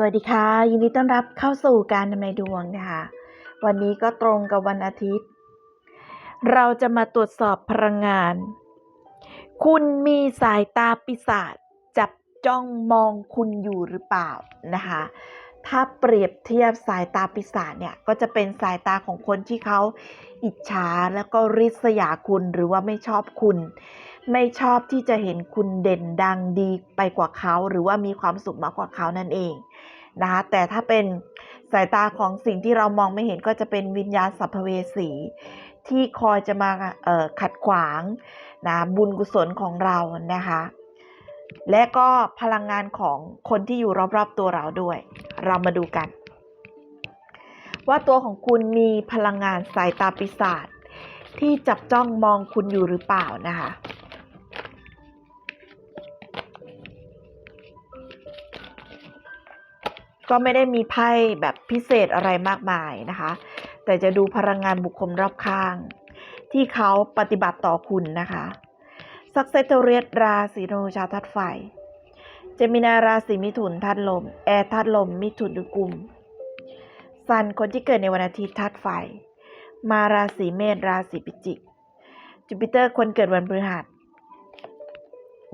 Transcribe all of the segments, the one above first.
สวัสดีค่ะ ยินดีต้อนรับเข้าสู่การทำนายดวงนะคะ วันนี้ก็ตรงกับวันอาทิตย์ เราจะมาตรวจสอบพลังงาน คุณมีสายตาปีศาจจับจ้องมองคุณอยู่หรือเปล่านะคะ ถ้าเปรียบเทียบสายตาปีศาจเนี่ย ก็จะเป็นสายตาของคนที่เขาอิจฉาแล้วก็ริษยาคุณหรือว่าไม่ชอบคุณ ไม่ชอบที่จะเห็นคุณเด่นดังดีไปกว่าเขา หรือว่ามีความสุขมากกว่าเขานั่นเองนะคะแต่ถ้าเป็นสายตาของสิ่งที่เรามองไม่เห็นก็จะเป็นวิญญาณสัพเพเวสี ที่คอยจะมาขัดขวางนะบุญกุศลของเรานะคะ และก็พลังงานของคนที่อยู่รอบๆตัวเราด้วย เรามาดูกัน ว่าตัวของคุณมีพลังงานสายตาปีศาจที่จับจ้องมองคุณอยู่หรือเปล่านะคะ ก็ไม่ได้มีไพ่แบบพิเศษอะไรมากมายนะคะ แต่จะดูพลังงานบุคคลรอบข้าง ที่เขาปฏิบัติต่อคุณนะคะซักเซตเรียราศีธนูชาทัดไฟเจมินาราศีมิถุนทัดลม แอร์ทัดลม มิถุนดุกุมซันคนที่เกิดในวันอาทิตย์ทัดไฟ มาราศีเมษราศีพิจิก จูปิเตอร์คนเกิดวันพฤหัส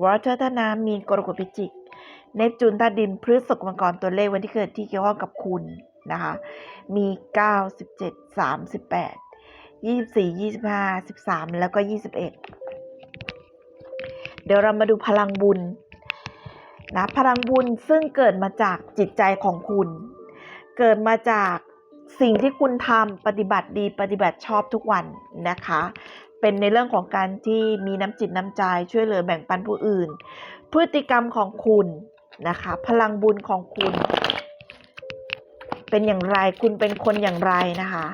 วอเตอร์ท่าน้ำมีนกรกฎพิจิก เนปจูนธาตุดินพฤษภมังกรตัวเลขวันที่เกิดที่เกี่ยวข้องกับคุณนะคะ มี 9 17 38 24 25 13 แล้วก็ 21 เดี๋ยวเรามาดูพลังบุญนะพลังบุญซึ่งเกิดมาจากจิตใจของคุณ เกิดมาจากสิ่งที่คุณทำปฏิบัติดีปฏิบัติชอบทุกวันนะคะ เป็นในเรื่องของการที่มีน้ำจิตน้ำใจช่วยเหลือแบ่งปันผู้อื่น พฤติกรรมของคุณ นะคะ พลังบุญของคุณ เป็นอย่างไรคุณเป็นคนอย่างไรนะคะ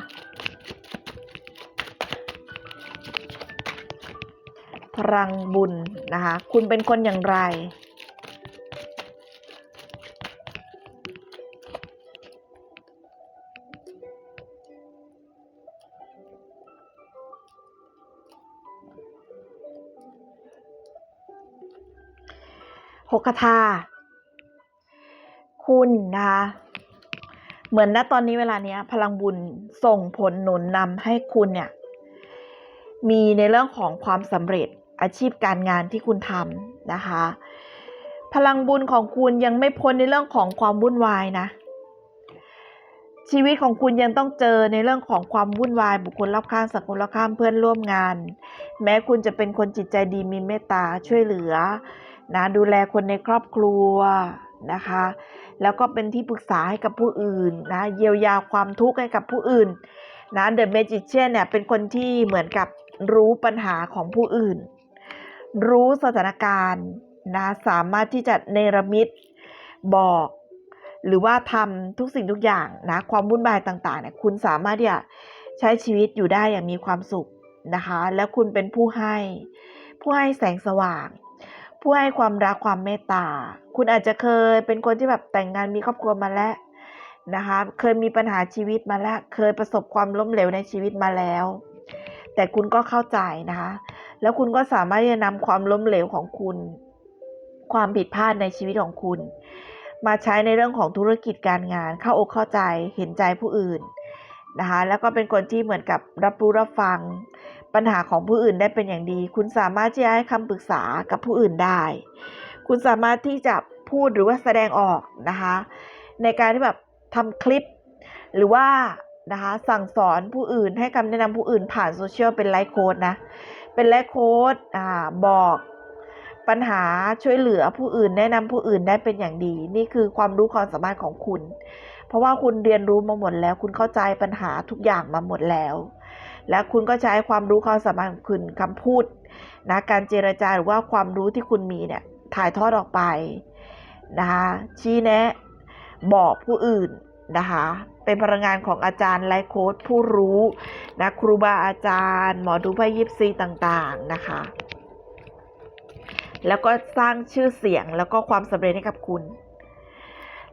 พลังบุญนะคะ คุณเป็นคนอย่างไรหกคาถา คุณนะคะเหมือนณตอนนี้เวลาเนี้ย พลังบุญส่งผลหนุนนำให้คุณเนี่ยมีในเรื่องของความสำเร็จอาชีพการงานที่คุณทำนะคะ พลังบุญของคุณยังไม่พ้นในเรื่องของความวุ่นวายนะ ชีวิตของคุณยังต้องเจอในเรื่องของความวุ่นวาย บุคคลรอบข้างสังคมรอบข้างเพื่อนร่วมงาน แม้คุณจะเป็นคนจิตใจดีมีเมตตาช่วยเหลือนะดูแลคนในครอบครัวนะคะ แล้วก็เป็นที่ปรึกษาให้กับผู้อื่นนะเยียวยาความทุกข์ให้กับผู้อื่นนะเดอะเมจิเชียนเนี่ยเป็นคนที่เหมือนกับรู้ปัญหาของผู้อื่น รู้สถานการณ์นะสามารถที่จะเนรมิตบอก หรือว่าทำทุกสิ่งทุกอย่างนะความวุ่นวายต่างๆเนี่ยคุณสามารถที่จะใช้ชีวิตอยู่ได้อย่างมีความสุขนะคะ แล้วคุณเป็นผู้ให้ ผู้ให้แสงสว่าง ผู้ให้ความรักความเมตตา คุณอาจจะเคยเป็นคนที่แบบแต่งงานมีครอบครัวมาแล้วนะคะ เคยมีปัญหาชีวิตมาแล้ว เคยประสบความล้มเหลวในชีวิตมาแล้ว แต่คุณก็เข้าใจนะคะ แล้วคุณก็สามารถที่จะนำความล้มเหลวของคุณ ความผิดพลาดในชีวิตของคุณ มาใช้ในเรื่องของธุรกิจการงาน เข้าอกเข้าใจ เห็นใจผู้อื่นนะคะ แล้วก็เป็นคนที่เหมือนกับรับรู้รับฟัง ปัญหาของผู้อื่นได้เป็นอย่างดี คุณสามารถที่จะให้คำปรึกษากับผู้อื่นได้ คุณสามารถที่จะพูดหรือว่าแสดงออกนะคะ ในการที่แบบทำคลิป หรือว่านะคะสั่งสอนผู้อื่นให้คำแนะนำผู้อื่นผ่านโซเชียลเป็นไลฟ์โค้ดนะ เป็นไลฟ์โค้ดอ่าบอกปัญหาช่วยเหลือผู้อื่นแนะนำผู้อื่นได้เป็นอย่างดี นี่คือความรู้ความสามารถของคุณ เพราะว่าคุณเรียนรู้มาหมดแล้ว คุณเข้าใจปัญหาทุกอย่างมาหมดแล้ว และคุณก็ใช้ความรู้ความสามารถของคุณคำพูดนะการเจรจาหรือว่าความรู้ที่คุณมีเนี่ย ถ่ายทอดออกไปนะคะชี้แนะบอกผู้อื่นนะคะเป็นพลังงานของอาจารย์ไลโค้ดผู้รู้นะครูบาอาจารย์ หมอดูพยิปซีต่างๆนะคะ แล้วก็สร้างชื่อเสียงแล้วก็ความสำเร็จให้กับคุณ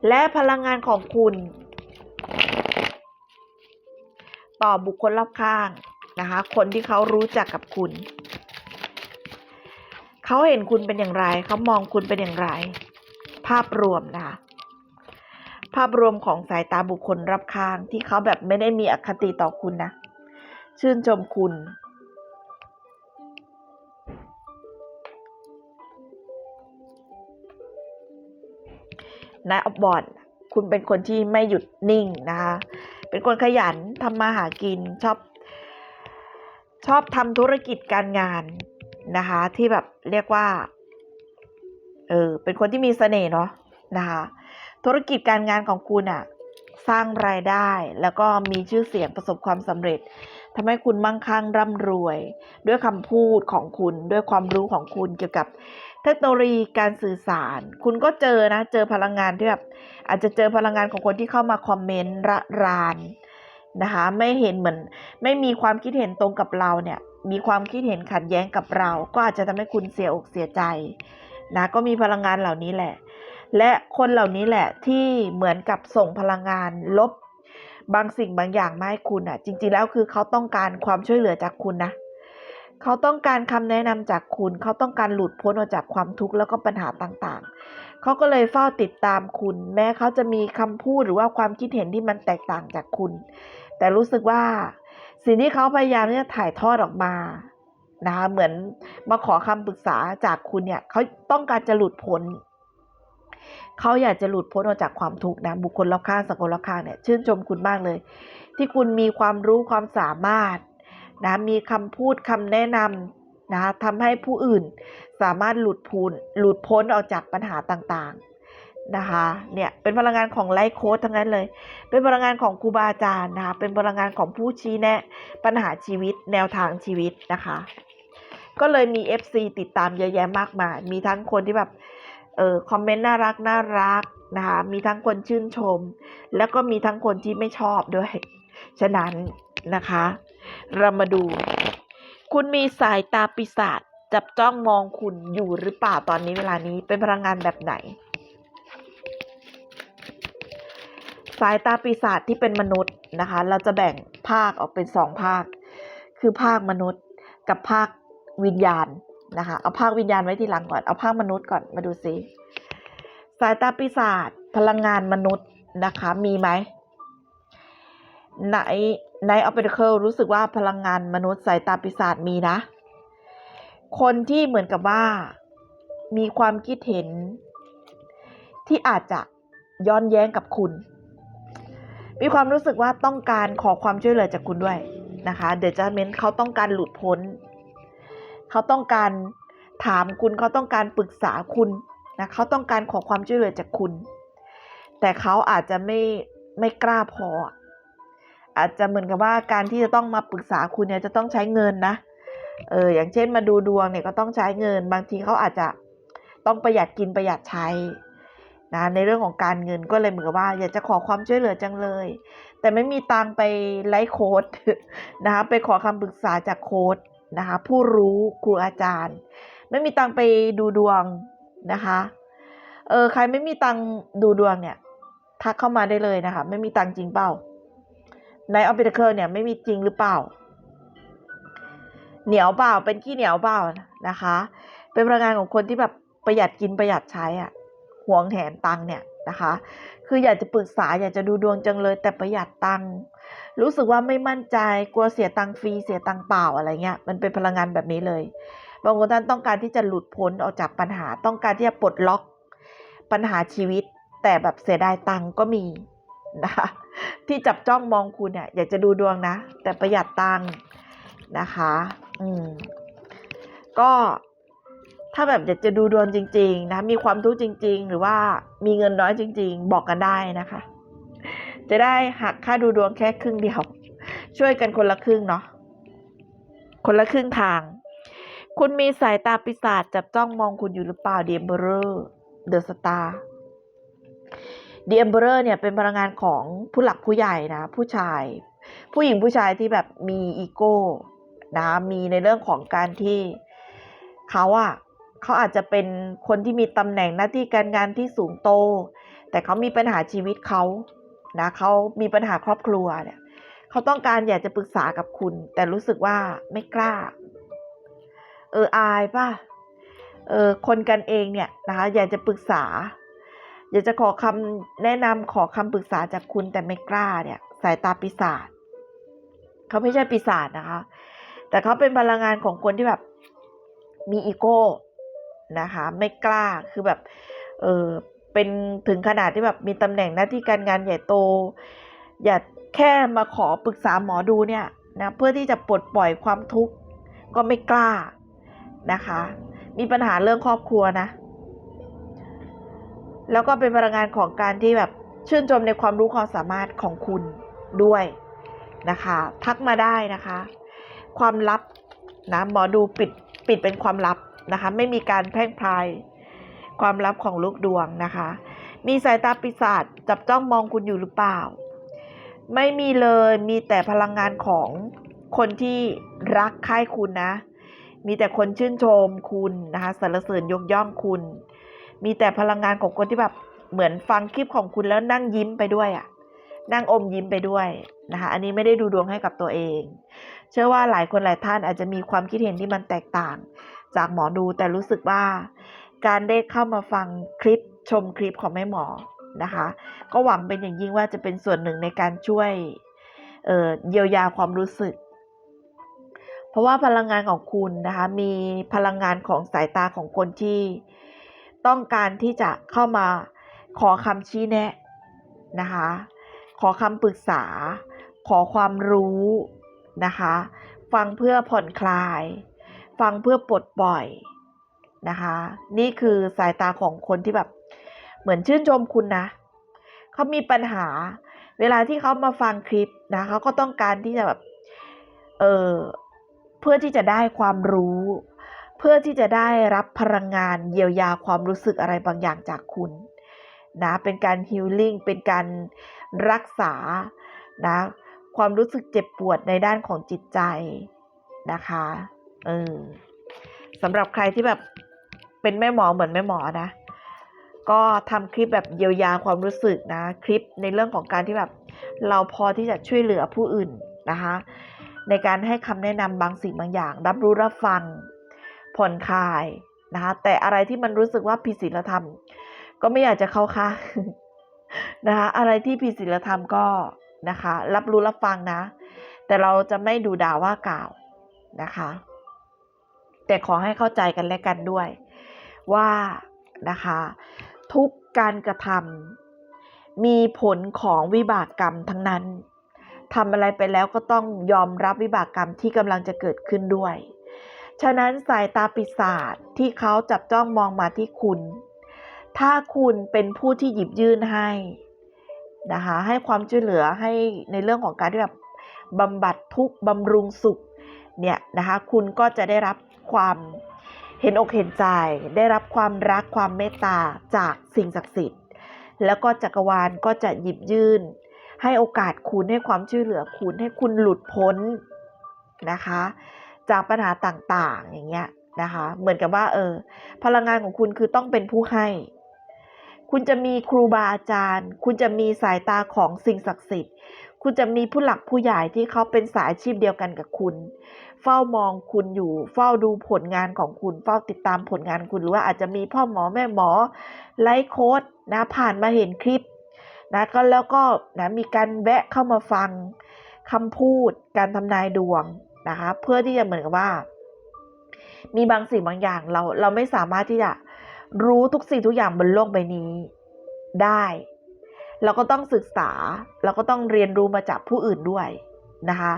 และพลังงานของคุณ ต่อบุคคลรอบข้างนะคะคนที่เขารู้จักกับคุณ เขาเห็นคุณเป็นอย่างไร เขามองคุณเป็นอย่างไร ภาพรวมนะคะ ภาพรวมของสายตาบุคคลรอบข้างที่เขาแบบไม่ได้มีอคติต่อคุณนะ ชื่นชมคุณ นายออฟบอดคุณเป็นคนที่ไม่หยุดนิ่งนะคะ เป็นคนขยันทำมาหากินชอบ ชอบทำธุรกิจการงาน นะคะ ที่แบบเรียกว่า เออเป็นคนที่มีเสน่ห์เนาะนะคะ ธุรกิจการงานของคุณอะสร้างรายได้แล้วก็มีชื่อเสียงประสบความสำเร็จทำให้คุณมั่งคั่งร่ำรวย ด้วยคำพูดของคุณด้วยความรู้ของคุณเกี่ยวกับเทคโนโลยีการสื่อสาร คุณก็เจอนะ เจอพลังงานที่แบบอาจจะเจอพลังงานของคนที่เข้ามาคอมเมนต์ระราน นะคะ ไม่เห็นเหมือนไม่มีความคิดเห็นตรงกับเราเนี่ย มีความคิดเห็นขัดแย้งกับเรา ก็อาจจะทำให้คุณเสียอกเสียใจนะ ก็มีพลังงานเหล่านี้แหละ และคนเหล่านี้แหละที่เหมือนกับส่งพลังงานลบบางสิ่งบางอย่างมาให้คุณอะ จริงๆแล้วคือเขาต้องการความช่วยเหลือจากคุณนะเขาต้องการคำแนะนำจากคุณ เขาต้องการหลุดพ้นออกจากความทุกข์แล้วก็ปัญหาต่างๆ เขาก็เลยเฝ้าติดตามคุณ แม้เขาจะมีคำพูดหรือว่าความคิดเห็นที่มันแตกต่างจากคุณ แต่รู้สึกว่าสิ่งที่เขาพยายามที่จะถ่ายทอดออกมานะคะเหมือนมาขอคำปรึกษาจากคุณเนี่ยเขาต้องการจะหลุดพ้นเขาอยากจะหลุดพ้นออกจากความทุกข์นะบุคคลรอบข้างสังคมรอบข้างเนี่ยชื่นชมคุณมากเลย ที่คุณมีความรู้ความสามารถนะมีคำพูดคำแนะนำนะทำให้ผู้อื่นสามารถหลุดพ้นหลุดพ้นออกจากปัญหาต่างๆ นะคะเนี่ยเป็นพลังงานของไลฟ์โค้ดทั้งนั้นเลย เป็นพลังงานของครูบาอาจารย์นะคะเป็นพลังงานของผู้ชี้แนะ ปัญหาชีวิตแนวทางชีวิตนะคะ ก็เลยมี FC ติดตามเยอะแยะมากมาย มีทั้งคนที่แบบเออคอมเมนต์น่ารักน่ารักนะคะมีทั้งคนชื่นชม แล้วก็มีทั้งคนที่ไม่ชอบด้วย ฉะนั้นนะคะ เรามาดู คุณมีสายตาปีศาจจับจ้องมองคุณอยู่หรือเปล่าตอนนี้เวลานี้เป็นพลังงานแบบไหน สายตาปีศาจที่เป็นมนุษย์นะคะ เราจะแบ่งภาคออกเป็นสองภาค คือภาคมนุษย์กับภาควิญญาณนะคะ เอาภาควิญญาณไว้ทีหลังก่อน เอาภาคมนุษย์ก่อนมาดูซิสายตาปีศาจพลังงานมนุษย์นะคะมีไหมไหนในออปเปอร์เคิลรู้สึกว่าพลังงานมนุษย์สายตาปีศาจมีนะ คนที่เหมือนกับว่ามีความคิดเห็นที่อาจจะย้อนแย้งกับคุณ มีความรู้สึกว่าต้องการขอความช่วยเหลือจากคุณด้วยนะคะ เด e จ d เมนเขาต้องการหลุดพ้น เขาต้องการถามคุณเขาต้องการปรึกษาคุณนะเขาต้องการขอความช่วยเหลือจากคุณ แต่เขาอาจจะไม่ไม่กล้าพอ อาจจะเหมือนกับว่าการที่จะต้องมาปรึกษาคุณเนี่ยจะต้องใช้เงินนะ เอออย่างเช่นมาดูดวงเนี่ยก็ต้องใช้เงิน บางทีเขาอาจจะต้องประหยัดกินประหยัดใช้ นะในเรื่องของการเงินก็เลยเหมือนกับว่าอยากจะขอความช่วยเหลือจังเลย แต่ไม่มีตังไปไลฟ์โค้ดนะคะไปขอคำปรึกษาจากโค้ดนะคะผู้รู้ครูอาจารย์ ไม่มีตังไปดูดวงนะคะเออใครไม่มีตังดูดวงเนี่ยทักเข้ามาได้เลยนะคะ ไม่มีตังจริงเปล่าในออฟฟิศเคอร์เนี่ยไม่มีจริงหรือเปล่า เหนียวเปล่าเป็นขี้เหนียวเปล่านะคะ เป็นพลังงานของคนที่แบบประหยัดกินประหยัดใช้อะ หวงแหนตังเนี่ยนะคะ คืออยากจะปรึกษาอยากจะดูดวงจังเลย แต่ประหยัดตังรู้สึกว่าไม่มั่นใจกลัวเสียตังฟรีเสียตังเปล่าอะไรเงี้ยมันเป็นพลังงานแบบนี้เลยบางคนท่านต้องการที่จะหลุดพ้นออกจากปัญหาต้องการที่จะปลดล็อกปัญหาชีวิต แต่แบบเสียดายตังก็มีนะคะที่จับจ้องมองคุณเนี่ยอยากจะดูดวงนะ แต่ประหยัดตังนะคะ อืม ก็ ถ้าแบบอยากจะดูดวงจริง ๆ นะ มีความทุกข์จริง ๆ หรือว่ามีเงินน้อยจริง ๆ บอกกันได้นะคะ จะได้หักค่าดูดวงแค่ครึ่งเดียว ช่วยกันคนละครึ่งเนาะคนละครึ่งทาง คุณมีสายตาปีศาจจับจ้องมองคุณอยู่หรือเปล่าเดียมเบอร์เดอะสตาร์เดียมเบอร์เนี่ยเป็นพลังงานของผู้หลักผู้ใหญ่นะ ผู้ชาย ผู้หญิงผู้ชายที่แบบมีอีโก้นะมีในเรื่องของการที่เขาอะ เขาอาจจะเป็นคนที่มีตำแหน่งหน้าที่การงานที่สูงโต แต่เขามีปัญหาชีวิตเขานะเขามีปัญหาครอบครัวเนี่ยเขาต้องการอยากจะปรึกษากับคุณ แต่รู้สึกว่าไม่กล้า เอออายป่ะเออคนกันเองเนี่ยนะคะอยากจะปรึกษา อยากจะขอคำแนะนำขอคำปรึกษาจากคุณแต่ไม่กล้าเนี่ยสายตาปีศาจเขาไม่ใช่ปีศาจนะคะ แต่เขาเป็นพลังงานของคนที่แบบมีอีโก้ นะคะ ไม่กล้าคือแบบเออเป็นถึงขนาดที่แบบมีตำแหน่งหน้าที่การงานใหญ่โต อย่าแค่มาขอปรึกษาหมอดูเนี่ยนะเพื่อที่จะปลดปล่อยความทุกข์ก็ไม่กล้านะคะ มีปัญหาเรื่องครอบครัวนะ แล้วก็เป็นพลังงานของการที่แบบชื่นชมในความรู้ความสามารถของคุณด้วยนะคะ ทักมาได้นะคะ ความลับนะหมอดูปิดปิดเป็นความลับ นะคะ ไม่มีการแพร่งพรายความลับของลูกดวงนะคะ มีสายตาปีศาจจับจ้องมองคุณอยู่หรือเปล่า ไม่มีเลยมีแต่พลังงานของคนที่รักใคร่คุณนะ มีแต่คนชื่นชมคุณนะคะสรรเสริญยกย่องคุณ มีแต่พลังงานของคนที่แบบเหมือนฟังคลิปของคุณแล้วนั่งยิ้มไปด้วยอะ่ะนั่งอมยิ้มไปด้วยนะคะ อันนี้ไม่ได้ดูดวงให้กับตัวเอง เชื่อว่าหลายคนหลายท่านอาจจะมีความคิดเห็นที่มันแตกต่าง จากหมอดู แต่รู้สึกว่าการได้เข้ามาฟังคลิปชมคลิปของแม่หมอนะคะ ก็หวังเป็นอย่างยิ่งว่าจะเป็นส่วนหนึ่งในการช่วยเเยียวยาความรู้สึก เพราะว่าพลังงานของคุณนะคะ มีพลังงานของสายตาของคนที่ต้องการที่จะเข้ามาขอคำชี้แนะนะคะ ขอคำปรึกษา ขอความรู้นะคะ ฟังเพื่อผ่อนคลาย ฟังเพื่อปลดปล่อยนะคะ นี่คือสายตาของคนที่แบบ เหมือนชื่นชมคุณนะเขามีปัญหา เวลาที่เขามาฟังคลิปนะเขาก็ต้องการที่จะแบบเออเพื่อที่จะได้ความรู้ เพื่อที่จะได้รับพลังงานเยียวยาความรู้สึกอะไรบางอย่างจากคุณนะเป็นการฮิลลิ่งเป็นการรักษานะความรู้สึกเจ็บปวดในด้านของจิตใจนะคะ เออสำหรับใครที่แบบเป็นแม่หมอเหมือนแม่หมอนะ ก็ทำคลิปแบบเยียวยาความรู้สึกนะ คลิปในเรื่องของการที่แบบ เราพอที่จะช่วยเหลือผู้อื่นนะคะ ในการให้คำแนะนำบางสิ่งบางอย่าง รับรู้รับฟังผ่อนคลายนะคะแต่อะไรที่มันรู้สึกว่าผิดศีลธรรม ก็ไม่อยากจะเข้าค่ะนะคะอะไรที่ผิดศีลธรรมก็นะคะ รับรู้รับฟังนะ แต่เราจะไม่ดูด่าว่ากล่าวนะคะ แต่ขอให้เข้าใจกันและกันด้วย ว่านะคะ ทุกการกระทำมีผลของวิบากกรรมทั้งนั้นทำอะไรไปแล้วก็ต้องยอมรับวิบากกรรมที่กำลังจะเกิดขึ้นด้วย ฉะนั้นสายตาปีศาจที่เขาจับจ้องมองมาที่คุณ ถ้าคุณเป็นผู้ที่หยิบยื่นให้นะคะให้ความช่วยเหลือให้ในเรื่องของการที่แบบบำบัดทุกข์บำรุงสุขเนี่ยนะคะคุณก็จะได้รับ ความเห็นอกเห็นใจ ได้รับความรักความเมตตาจากสิ่งศักดิ์สิทธิ์ แล้วก็จักรวาลก็จะหยิบยื่น ให้โอกาสคุณให้ความช่วยเหลือคุณให้คุณหลุดพ้นนะคะ จากปัญหาต่างๆ อย่างเงี้ยนะคะ เหมือนกับว่า เออ พลังงานของคุณคือต้องเป็นผู้ให้ คุณจะมีครูบาอาจารย์ คุณจะมีสายตาของสิ่งศักดิ์สิทธิ์ คุณจะมีผู้หลักผู้ใหญ่ที่เขาเป็นสายอาชีพเดียวกันกับคุณ เฝ้ามองคุณอยู่ เฝ้าดูผลงานของคุณ เฝ้าติดตามผลงานคุณ หรือว่าอาจจะมีพ่อหมอแม่หมอไลฟ์โค้ดนะผ่านมาเห็นคลิปนะก็แล้วก็นะมีการแวะเข้ามาฟังคำพูดการทำนายดวงนะคะเพื่อที่จะเหมือนกับว่า มีบางสิ่งบางอย่างเราเราไม่สามารถที่จะรู้ทุกสิ่งทุกอย่างบนโลกใบนี้ได้ เราก็ต้องศึกษา เราก็ต้องเรียนรู้มาจากผู้อื่นด้วยนะคะ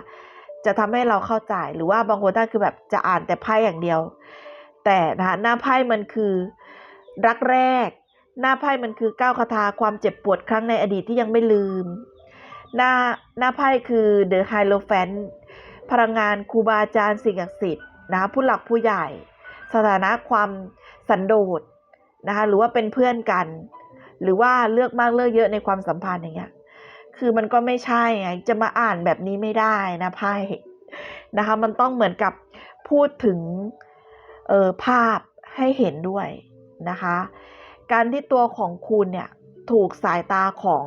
จะทำให้เราเข้าใจหรือว่าบางคนท่านคือแบบจะอ่านแต่ไพ่อย่างเดียว แต่นะคะหน้าไพ่มันคือรักแรก หน้าไพ่มันคือก้าวคาถาความเจ็บปวดครั้งในอดีตที่ยังไม่ลืม หน้าหน้าไพ่คือ The h i e r o p h a n t พลังงานครูบาอาจารย์สิ่งศักดิ์สิทธิ์นะผู้หลักผู้ใหญ่ สถานะความสันโดษนะคะหรือว่าเป็นเพื่อนกัน หรือว่าเลือกมากเลือกเยอะในความสัมพันธ์อย่างเงี้ย คือมันก็ไม่ใช่ไงจะมาอ่านแบบนี้ไม่ได้นะไพ่นะคะ มันต้องเหมือนกับพูดถึงเออภาพให้เห็นด้วยนะคะ การที่ตัวของคุณเนี่ยถูกสายตาของ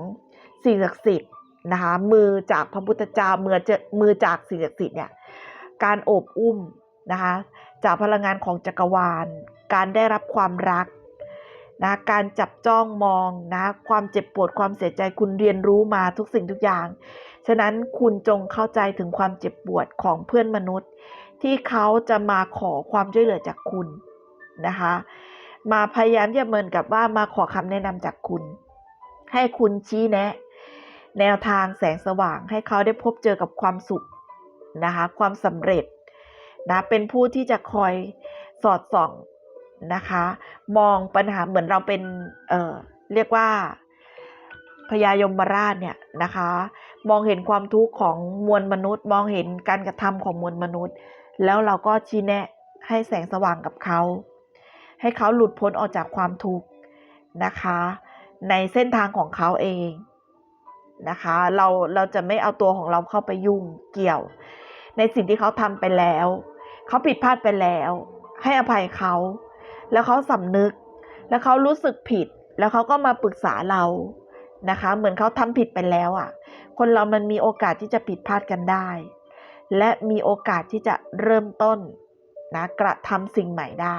สิ่งศักดิ์สิทธิ์นะคะมือจากพระพุทธเจ้ามือจะมือจากสิ่งศักดิ์สิทธิ์เนี่ยการโอบอุ้มนะคะจากพลังงานของจักรวาล การได้รับความรัก นะการจับจ้องมองนะความเจ็บปวดความเสียใจคุณเรียนรู้มาทุกสิ่งทุกอย่าง ฉะนั้นคุณจงเข้าใจถึงความเจ็บปวดของเพื่อนมนุษย์ ที่เขาจะมาขอความช่วยเหลือจากคุณนะคะ มาพยายามจะเหมือนกับว่ามาขอคำแนะนำจากคุณ ให้คุณชี้แนะ แนวทางแสงสว่างให้เขาได้พบเจอกับความสุขนะคะความสำเร็จนะเป็นผู้ที่จะคอยสอดส่อง นะคะ มองปัญหาเหมือนเราเป็นเเรียกว่าพญายมราชเนี่ยนะคะ มองเห็นความทุกข์ของมวลมนุษย์ มองเห็นการกระทำของมวลมนุษย์ แล้วเราก็ชี้แนะให้แสงสว่างกับเขา ให้เขาหลุดพ้นออกจากความทุกข์นะคะ ในเส้นทางของเขาเองนะคะ เราเราจะไม่เอาตัวของเราเข้าไปยุ่งเกี่ยว ในสิ่งที่เขาทำไปแล้ว เขาผิดพลาดไปแล้ว ให้อภัยเขา แล้วเขาสำนึก แล้วเขารู้สึกผิด แล้วเขาก็มาปรึกษาเรานะคะ เหมือนเขาทำผิดไปแล้วอะ่ะ คนเรามันมีโอกาสที่จะผิดพลาดกันได้ และมีโอกาสที่จะเริ่มต้นนะกระทำสิ่งใหม่ได้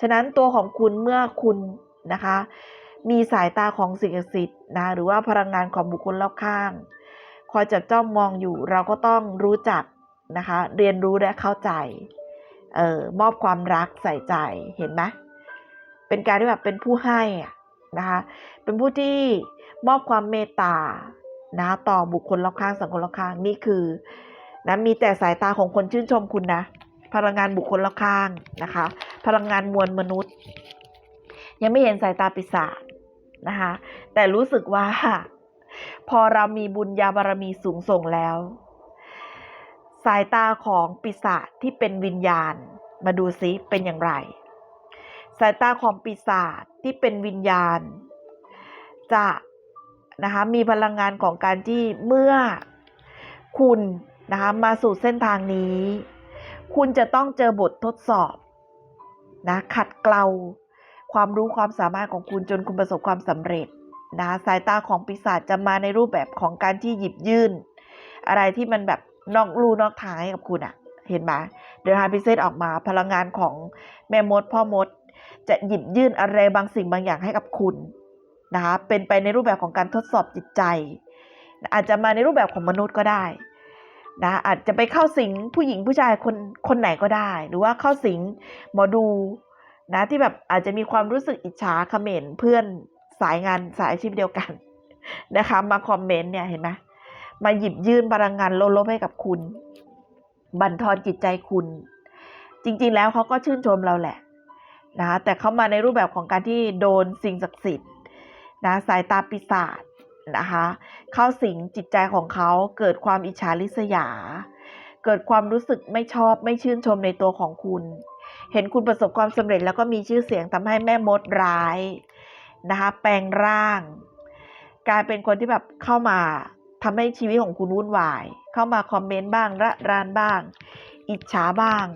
ฉะนั้นตัวของคุณเมื่อคุณนะคะ มีสายตาของสิ่งศักดิ์สิทธิ์นะหรือว่าพลังงานของบุคคลรอบข้าง คอยจับจ้องมองอยู่เราก็ต้องรู้จักนะคะ เรียนรู้และเข้าใจ เออมอบความรักใส่ใจเห็นไหมเป็นการที่แบบเป็นผู้ให้นะคะเป็นผู้ที่มอบความเมตตานะต่อบุคคลรอบข้างสังคมรอบข้างนี่คือนะมีแต่สายตาของคนชื่นชมคุณนะ พลังงานบุคคลรอบข้างนะคะ พลังงานมวลมนุษย์ ยังไม่เห็นสายตาปีศาจนะคะแต่รู้สึกว่า พอเรามีบุญญาบารมีสูงส่งแล้ว สายตาของปีศาจที่เป็นวิญญาณ มาดูซิเป็นอย่างไร สายตาของปีศาจที่เป็นวิญญาณ จะนะคะมีพลังงานของการที่เมื่อคุณนะคะมาสู่เส้นทางนี้ คุณจะต้องเจอบททดสอบนะขัดเกลาความรู้ความสามารถของคุณจนคุณประสบความสำเร็จนะสายตาของปีศาจจะมาในรูปแบบของการที่หยิบยื่น อะไรที่มันแบบ นอกลู่นอกทางให้กับคุณอะเห็นไหมเดอะฮาร์พิเศษออกมาพลังงานของแม่มดพ่อมด จะหยิบยื่นอะไรบางสิ่งบางอย่างให้กับคุณนะคะเป็นไปในรูปแบบของการทดสอบจิตใจ อาจจะมาในรูปแบบของมนุษย์ก็ได้นะอาจจะไปเข้าสิงผู้หญิงผู้ชายคนคนไหนก็ได้ หรือว่าเข้าสิงหมอดูนะที่แบบอาจจะมีความรู้สึกอิจฉาเขม่นเพื่อนสายงานสายอาชีพเดียวกันนะคะมาคอมเมนต์เนี่ยเห็นไหม มาหยิบยื่นพลังงานลบๆให้กับคุณ บั่นทอนจิตใจคุณ จริง ๆ แล้วเขาก็ชื่นชมเราแหละนะแต่เขามาในรูปแบบของการที่โดนสิ่งศักดิ์สิทธิ์นะสายตาปีศาจนะคะเข้าสิงจิตใจของเขาเกิดความอิจฉาริษยา เกิดความรู้สึกไม่ชอบไม่ชื่นชมในตัวของคุณ เห็นคุณประสบความสำเร็จแล้วก็มีชื่อเสียงทำให้แม่มดร้ายนะคะแปลงร่าง กลายเป็นคนที่แบบเข้ามา ทำให้ชีวิตของคุณวุ่นวาย เข้ามาคอมเมนต์บ้างระรานบ้าง อิจฉาบ้าง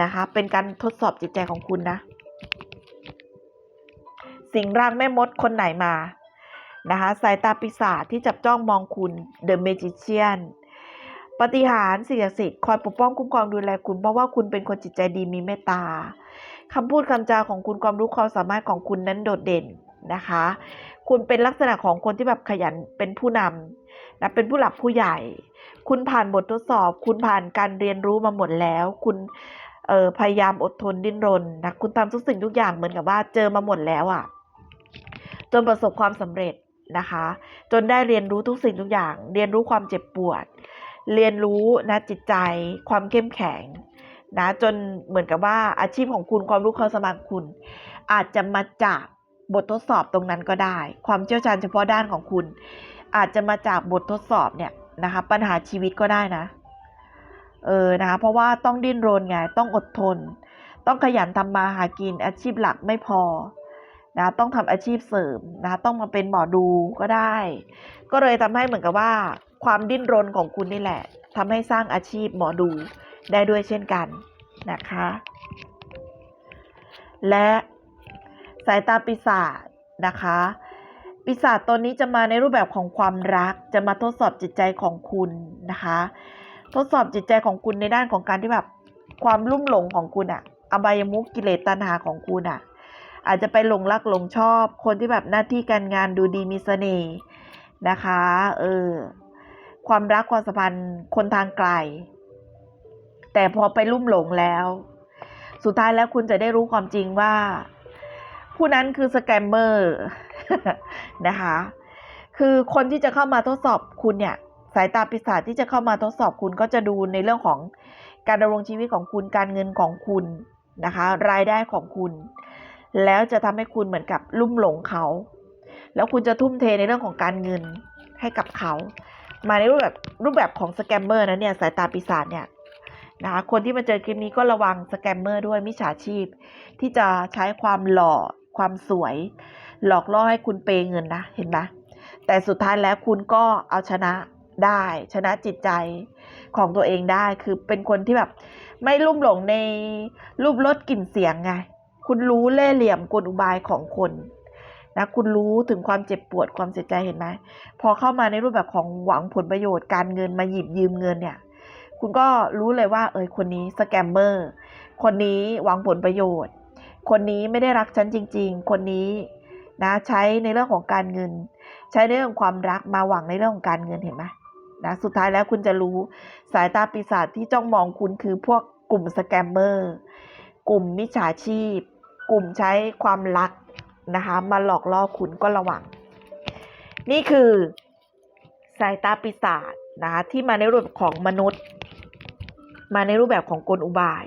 นะคะ เป็นการทดสอบจิตใจของคุณนะ สิงร่างแม่มดคนไหนมานะคะสายตาปีศาจที่จับจ้องมองคุณ The Magician ปฏิหารสิ่งศักดิ์สิทธิ์คอยปกป้องคุ้มครองดูแลคุณ เพราะว่าคุณเป็นคนจิตใจดีมีเมตตาคำพูดคำจาของคุณความรู้ความสามารถของคุณนั้นโดดเด่นนะคะ คุณเป็นลักษณะของคนที่แบบขยันเป็นผู้นำนะเป็นผู้หลักผู้ใหญ่ คุณผ่านบททดสอบ คุณผ่านการเรียนรู้มาหมดแล้ว คุณออพยายามอดทนดิ้นรนนะคุณทำทุกสิ่งทุกอย่างเหมือนกับว่าเจอมาหมดแล้วอะ่ะ จนประสบความสำเร็จนะคะ จนได้เรียนรู้ทุกสิ่งทุกอย่าง เรียนรู้ความเจ็บปวด เรียนรู้นะจิตใจ ความเข้มแข็งนะจนเหมือนกับว่าอาชีพของคุณความรู้ความสามารถของคุณ อาจจะมาจาก บททดสอบตรงนั้นก็ได้ ความเชี่ยวชาญเฉพาะด้านของคุณ อาจจะมาจากบททดสอบเนี่ยนะคะ ปัญหาชีวิตก็ได้นะ เออนะคะเพราะว่าต้องดิ้นรนไง ต้องอดทน ต้องขยันทำมาหากินอาชีพหลักไม่พอนะต้องทำอาชีพเสริมนะต้องมาเป็นหมอดูก็ได้ ก็เลยทำให้เหมือนกับว่า ความดิ้นรนของคุณนี่แหละทำให้สร้างอาชีพหมอดูได้ด้วยเช่นกันนะคะ และ สายตาปีศาจนะคะ ปีศาจตัวนี้จะมาในรูปแบบของความรัก จะมาทดสอบจิตใจของคุณนะคะ ทดสอบจิตใจของคุณในด้านของการที่แบบความลุ่มหลงของคุณอะอบายมุกกิเลสตัณหาของคุณอะอาจจะไปหลงรักหลงชอบ คนที่แบบหน้าที่การงานดูดีมีเสน่ห์นะคะเออความรักความสัมพันธ์คนทางไกล แต่พอไปลุ่มหลงแล้ว สุดท้ายแล้วคุณจะได้รู้ความจริงว่า ผู้นั้นคือสแกมเมอร์นะคะ คือคนที่จะเข้ามาทดสอบคุณเนี่ย สายตาปีศาจที่จะเข้ามาทดสอบคุณก็จะดูในเรื่องของการดำรงชีวิตของคุณการเงินของคุณนะคะ รายได้ของคุณ แล้วจะทำให้คุณเหมือนกับลุ่มหลงเขา แล้วคุณจะทุ่มเทในเรื่องของการเงินให้กับเขา มาในรูปแบบรูปแบบของสแกมเมอร์นะเนี่ยสายตาปีศาจเนี่ยนะคะคนที่มาเจอคลิปนี้ก็ระวังสแกมเมอร์ด้วยมิจฉาชีพ ที่จะใช้ความหล่อ ความสวย หลอกล่อให้คุณเปย์เงินนะเห็นไหมแต่สุดท้ายแล้วคุณก็เอาชนะได้ชนะจิตใจของตัวเองได้คือเป็นคนที่แบบ ไม่ลุ่มหลงในรูปรสกลิ่นเสียงไง คุณรู้เล่เหลี่ยมกลอุบายของคนนะคุณรู้ถึงความเจ็บปวดความเสียใจเห็นไหมพอเข้ามาในรูปแบบของหวังผลประโยชน์การเงินมาหยิบยืมเงินเนี่ย คุณก็รู้เลยว่า เอยคนนี้สแกมเมอร์คนนี้หวังผลประโยชน์ คนนี้ไม่ได้รักฉันจริง ๆ คนนี้นะใช้ในเรื่องของการเงิน ใช้ในเรื่องความรักมาหวังในเรื่องของการเงินเห็นไหมนะสุดท้ายแล้วคุณจะรู้สายตาปีศาจที่จ้องมองคุณคือพวกกลุ่มสแกมเมอร์กลุ่มมิจฉาชีพ กลุ่มใช้ความรักนะคะมาหลอกล่อคุณก็ระวัง นี่คือสายตาปีศาจนะคะที่มาในรูปของมนุษย์ มาในรูปแบบของกลอุบาย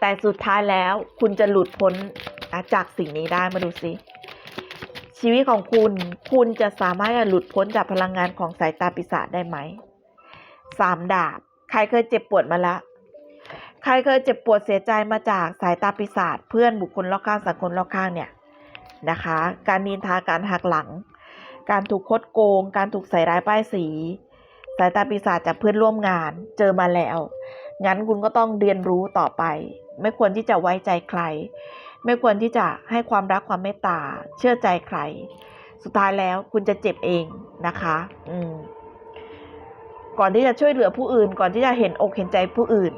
แต่สุดท้ายแล้วคุณจะหลุดพ้นนะจากสิ่งนี้ได้มาดูสิชีวิตของคุณ คุณจะสามารถหลุดพ้นจากพลังงานของสายตาปีศาจได้ไหมสามดาบ ใครเคยเจ็บปวดมาละ ใครเคยเจ็บปวดเสียใจมาจากสายตาปีศาจเพื่อนบุคคลรอบข้างสังคมรอบข้างเนี่ยนะคะ การนินทาการหักหลัง การถูกคดโกง การถูกใส่ร้ายป้ายสี สายตาปีศาจจากเพื่อนร่วมงานเจอมาแล้ว งั้นคุณก็ต้องเรียนรู้ต่อไป ไม่ควรที่จะไว้ใจใคร ไม่ควรที่จะให้ความรักความเมตตา เชื่อใจใคร สุดท้ายแล้วคุณจะเจ็บเองนะคะ อืม ก่อนที่จะช่วยเหลือผู้อื่น ก่อนที่จะเห็นอกเห็นใจผู้อื่น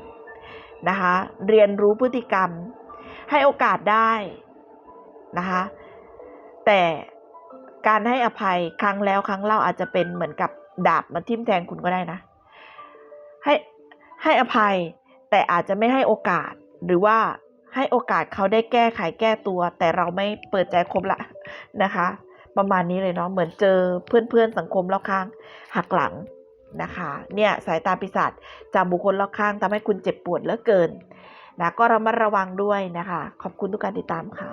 นะคะ เรียนรู้พฤติกรรม ให้โอกาสได้นะคะ แต่การให้อภัยครั้งแล้วครั้งเล่าอาจจะเป็นเหมือนกับดาบมาทิ่มแทงคุณก็ได้นะ ให้ให้อภัยแต่อาจจะไม่ให้โอกาส หรือว่าให้โอกาสเขาได้แก้ไขแก้ตัว แต่เราไม่เปิดใจคบละนะคะ ประมาณนี้เลยเนาะเหมือนเจอเพื่อนๆสังคมรอบข้างหักหลังนะคะเนี่ยสายตาปีศาจจากบุคคลรอบข้างทำให้คุณเจ็บปวดเหลือเกินนะก็ระมัดระวังด้วยนะคะ ขอบคุณทุกการติดตามค่ะ